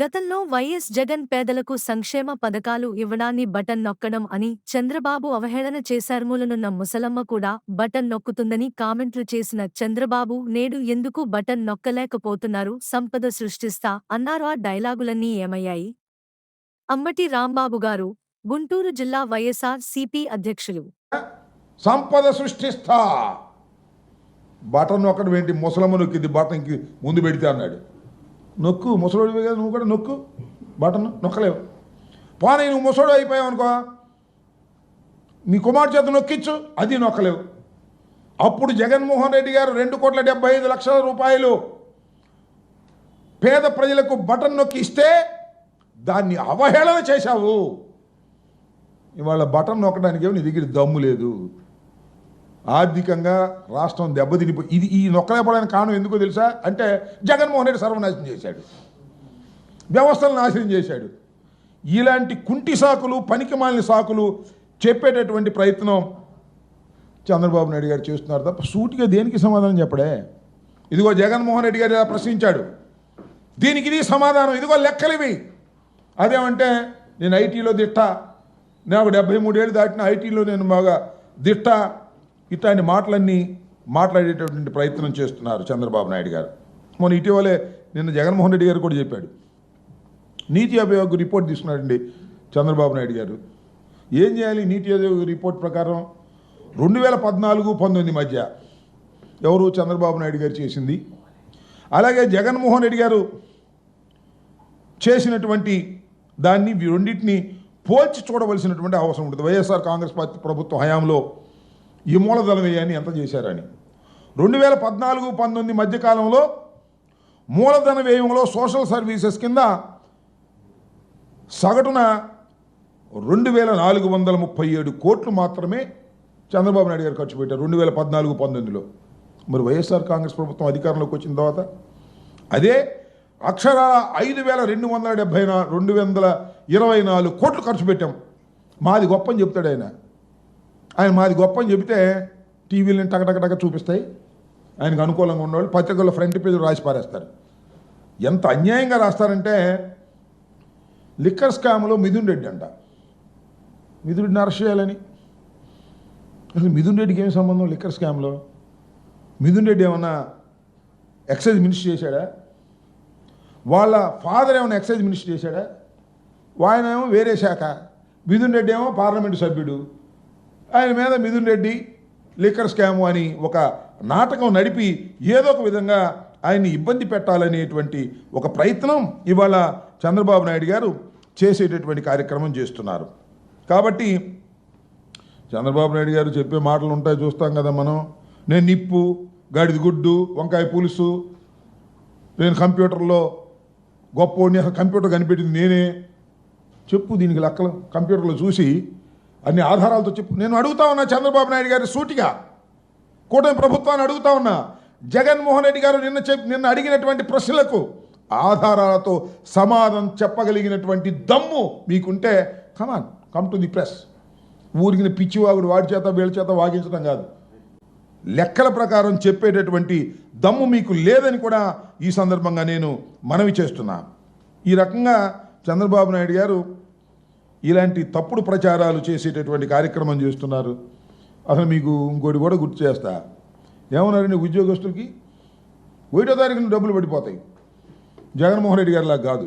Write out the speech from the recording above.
గతంలో వైఎస్ జగన్ పేదలకు సంక్షేమ పథకాలు ఇవ్వడాన్ని బటన్ నొక్కడం అని చంద్రబాబు అవహేళన చేశారుమూలనున్న ముసలమ్మ కూడా బటన్ నొక్కుతుందని కామెంట్లు చేసిన చంద్రబాబు నేడు ఎందుకు బటన్ నొక్కలేకపోతున్నారు సంపద సృష్టిస్తా అన్నారు. ఆ డైలాగులన్నీ ఏమయ్యాయి? అమ్మటి రాంబాబు గారు గుంటూరు జిల్లా వైఎస్ఆర్ సిపి అధ్యక్షులు. సంపద సృష్టిస్తా. బటన్ నొక్కడం ఏంటి? ముసలమ్మ నొక్కింది బటన్కి ముందు పెడితే అన్నాడు. నొక్కు ముసలోడివి కదా నువ్వు కూడా నొక్కు. బటన్ నొక్కలేవు. పోనీ నువ్వు ముసలోడు అయిపోయావు అనుకో మీ కుమార్ చేత నొక్కిచ్చు అది నొక్కలేవు. అప్పుడు జగన్మోహన్ రెడ్డి గారు రెండు కోట్ల డెబ్బై ఐదు లక్షల రూపాయలు పేద ప్రజలకు బటన్ నొక్కి ఇస్తే దాన్ని అవహేళన చేశావు. ఇవాళ బటన్ నొక్కడానికి నీ దగ్గర దమ్ము లేదు. ఆర్థికంగా రాష్ట్రం దెబ్బతినిపోయి ఇది ఈ నొక్కలేపడానికి కారణం ఎందుకో తెలుసా? అంటే జగన్మోహన్ రెడ్డి సర్వనాశనం చేశాడు. వ్యవస్థలు నాశనం చేశాడు. ఇలాంటి కుంటి సాకులు పనికిమాలిన సాకులు చెప్పేటటువంటి ప్రయత్నం చంద్రబాబు నాయుడు గారు చేస్తున్నారు తప్ప సూటిగా దేనికి సమాధానం చెప్పడే? ఇదిగో జగన్మోహన్ రెడ్డి గారు ఇలా ప్రశ్నించాడు. దీనికి ఇది సమాధానం ఇదిగో లెక్కలివి అదేమంటే నేను ఐటీలో దిట్ట. నాకు డెబ్బై మూడేళ్ళు దాటిన ఐటీలో నేను బాగా దిట్ట. ఇట్లాంటి మాటలన్నీ మాట్లాడేటటువంటి ప్రయత్నం చేస్తున్నారు చంద్రబాబు నాయుడు గారు. మొన్న ఇటీవలే నిన్న జగన్మోహన్ రెడ్డి గారు కూడా చెప్పాడు. నీతి ఆయోగ్ రిపోర్ట్ తీసుకున్నాడండి చంద్రబాబు నాయుడు గారు. ఏం చేయాలి నీతి ఆయోగ్ రిపోర్ట్ ప్రకారం? రెండు వేల పద్నాలుగు పంతొమ్మిది మధ్య ఎవరు చంద్రబాబు నాయుడు గారు చేసింది? అలాగే జగన్మోహన్ రెడ్డి గారు చేసినటువంటి దాన్ని రెండింటిని పోల్చి చూడవలసినటువంటి అవసరం ఉంటుంది. వైఎస్ఆర్ కాంగ్రెస్ పార్టీ ప్రభుత్వ హయాంలో ఈ మూలధన వ్యయాన్ని ఎంత చేశారని రెండు వేల పద్నాలుగు పంతొమ్మిది మధ్యకాలంలో మూలధన వ్యయంలో సోషల్ సర్వీసెస్ కింద సగటున రెండు వేల నాలుగు వందల ముప్పై ఏడు కోట్లు మాత్రమే చంద్రబాబు నాయుడు గారు ఖర్చు పెట్టారు రెండు వేల పద్నాలుగు పంతొమ్మిదిలో. మరి వైఎస్ఆర్ కాంగ్రెస్ ప్రభుత్వం అధికారంలోకి వచ్చిన తర్వాత అదే అక్షరాల ఐదు వేల రెండు వందల డెబ్భై నా రెండు వందల ఇరవై నాలుగు కోట్లు ఖర్చు పెట్టాం. మాది గొప్పని చెప్తాడు ఆయన. ఆయన మాది గొప్ప అని చెబితే టీవీలను టగటగటగ చూపిస్తాయి. ఆయనకు అనుకూలంగా ఉన్నవాళ్ళు పత్రికల్లో ఫ్రంట్ పేజీలు రాసి పారేస్తారు. ఎంత అన్యాయంగా రాస్తారంటే లిక్కర్ స్కామ్లో మిథున్ రెడ్డి అంట. మిథున్రెడ్డిని అరెస్ట్ చేయాలని. అసలు మిథున్ రెడ్డికి ఏం సంబంధం లిక్కర్ స్కామ్లో? మిథున్ రెడ్డి ఏమన్నా ఎక్సైజ్ మినిస్టర్ చేశాడా? వాళ్ళ ఫాదర్ ఏమైనా ఎక్సైజ్ మినిస్టర్ చేశాడా? ఆయన ఏమో వేరే శాఖ. మిథున్ రెడ్డి ఏమో పార్లమెంటు సభ్యుడు. ఆయన మీద మిథున్ రెడ్డి లిక్కర్ స్కాము అని ఒక నాటకం నడిపి ఏదో ఒక విధంగా ఆయన్ని ఇబ్బంది పెట్టాలనేటువంటి ఒక ప్రయత్నం ఇవాళ చంద్రబాబు నాయుడు గారు చేసేటటువంటి కార్యక్రమం చేస్తున్నారు. కాబట్టి చంద్రబాబు నాయుడు గారు చెప్పే మాటలు ఉంటాయి చూస్తాం కదా మనం. నేను నిప్పు గాడిద గుడ్డు వంకాయ పులుసు నేను కంప్యూటర్లో గొప్ప కంప్యూటర్ కనిపెట్టింది నేనే. చెప్పు దీనికి లెక్కలు. కంప్యూటర్లో చూసి అన్ని ఆధారాలతో చెప్పు. నేను అడుగుతా ఉన్నా చంద్రబాబు నాయుడు గారి సూటిగా. కూటమి ప్రభుత్వాన్ని అడుగుతా ఉన్నా. జగన్మోహన్ రెడ్డి గారు నిన్న చెప్ నిన్న అడిగినటువంటి ప్రశ్నలకు ఆధారాలతో సమాధానం చెప్పగలిగినటువంటి దమ్ము మీకుంటే come on come to the press ఊరికిన పిచ్చివాగుడు వాడి చేత వీళ్ళ చేత వాగించడం కాదు. లెక్కల ప్రకారం చెప్పేటటువంటి దమ్ము మీకు లేదని కూడా ఈ సందర్భంగా నేను మనవి చేస్తున్నా. ఈ రకంగా చంద్రబాబు నాయుడు గారు ఇలాంటి తప్పుడు ప్రచారాలు చేసేటటువంటి కార్యక్రమం చేస్తున్నారు. అసలు మీకు ఇంకోటి కూడా గుర్తు చేస్తా. ఏమన్నారండి ఉద్యోగస్తులకి? ఒకటో తారీఖున డబ్బులు పడిపోతాయి. జగన్మోహన్ రెడ్డి గారిలా కాదు.